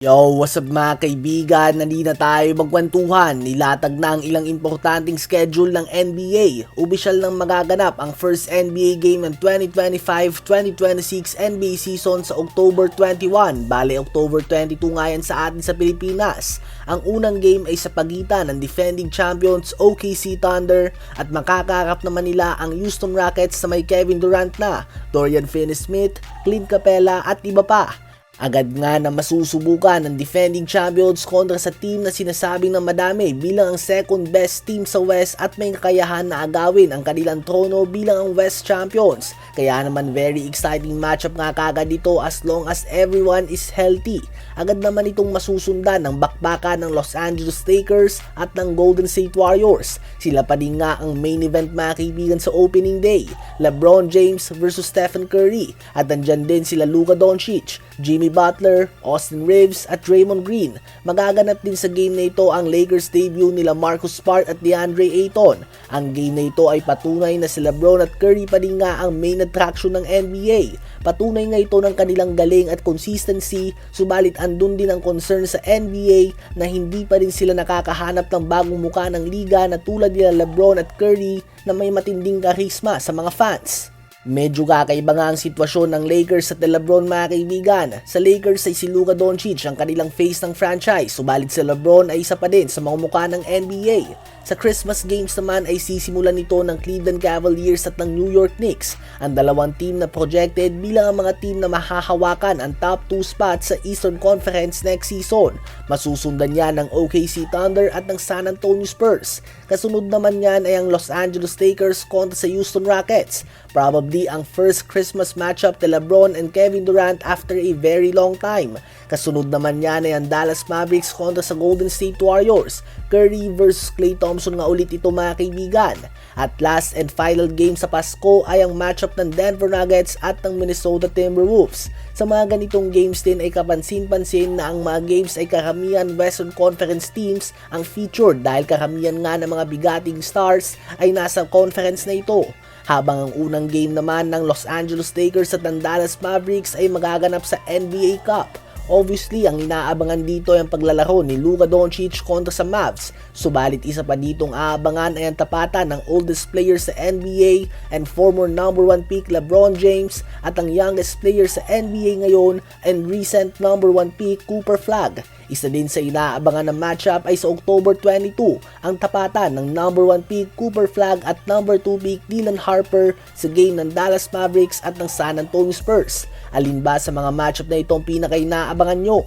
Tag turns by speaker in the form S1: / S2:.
S1: Yo, what's up mga kaibigan? Nandito na tayo magkwentuhan. Nilatag na ang ilang importanteng schedule ng NBA. Opisyal nang magaganap ang first NBA game ng 2025-2026 NBA season sa October 21. Bale, October 22 nga yan sa atin sa Pilipinas. Ang unang game ay sa pagitan ng defending champions OKC Thunder at makakarap naman nila ang Houston Rockets sa may Kevin Durant na, Dorian Finney-Smith, Clint Capella at iba pa. Agad nga na masusubukan ng defending champions kontra sa team na sinasabing na madami bilang ang second best team sa West at may kakayahan na agawin ang kanilang trono bilang ang West champions. Kaya naman very exciting matchup nga kagad dito as long as everyone is healthy. Agad naman itong masusundan ng bakbakan ng Los Angeles Lakers at ng Golden State Warriors. Sila pa din nga ang main event mga sa opening day. LeBron James versus Stephen Curry at nandyan din sila Luka Doncic, Jimmy Butler, Austin Reeves at Draymond Green. Magaganap din sa game na ito ang Lakers debut nila Marcus Smart at DeAndre Ayton. Ang game na ito ay patunay na si LeBron at Curry pa din nga ang main attraction ng NBA. Patunay nga ito ng kanilang galing at consistency, subalit andun din ang concern sa NBA na hindi pa rin sila nakakahanap ng bagong muka ng liga na tulad nila LeBron at Curry na may matinding karisma sa mga fans. Medyo kakaiba nga ang sitwasyon ng Lakers at Lebron mga kaibigan. Sa Lakers ay si Luka Doncic ang kanilang face ng franchise, subalit si Lebron ay isa pa din sa mga mukha ng NBA. Sa Christmas games naman ay sisimulan nito ng Cleveland Cavaliers at ng New York Knicks, ang dalawang team na projected bilang ang mga team na mahahawakan ang top 2 spots sa Eastern Conference next season. Masusundan niya ng OKC Thunder at ng San Antonio Spurs. Kasunod naman niyan ay ang Los Angeles Lakers kontra sa Houston Rockets. Probably ang first Christmas matchup ni LeBron and Kevin Durant after a very long time. Kasunod naman niyan ay ang Dallas Mavericks kontra sa Golden State Warriors. Curry versus Klay Thompson nga ulit ito mga kaibigan. At last and final game sa Pasko ay ang matchup ng Denver Nuggets at ng Minnesota Timberwolves. Sa mga ganitong games din ay kapansin-pansin na ang mga games ay karamihan Western Conference teams ang featured dahil karamihan nga ng mga bigating stars ay nasa conference na ito. Habang ang unang game naman ng Los Angeles Lakers at ng Dallas Mavericks ay magaganap sa NBA Cup. Obviously, ang inaabangan dito ay ang paglalaro ni Luka Doncic kontra sa Mavs. Subalit isa pa ditong aabangan ay ang tapatan ng oldest player sa NBA and former number 1 pick LeBron James at ang youngest player sa NBA ngayon and recent number 1 pick Cooper Flag. Isa din sa inaabangan ng matchup ay sa October 22, ang tapatan ng number 1 pick Cooper Flag at number 2 pick Dylan Harper sa game ng Dallas Mavericks at ng San Antonio Spurs. Alin ba sa mga matchup na itong pinaka-inaabangan nyo?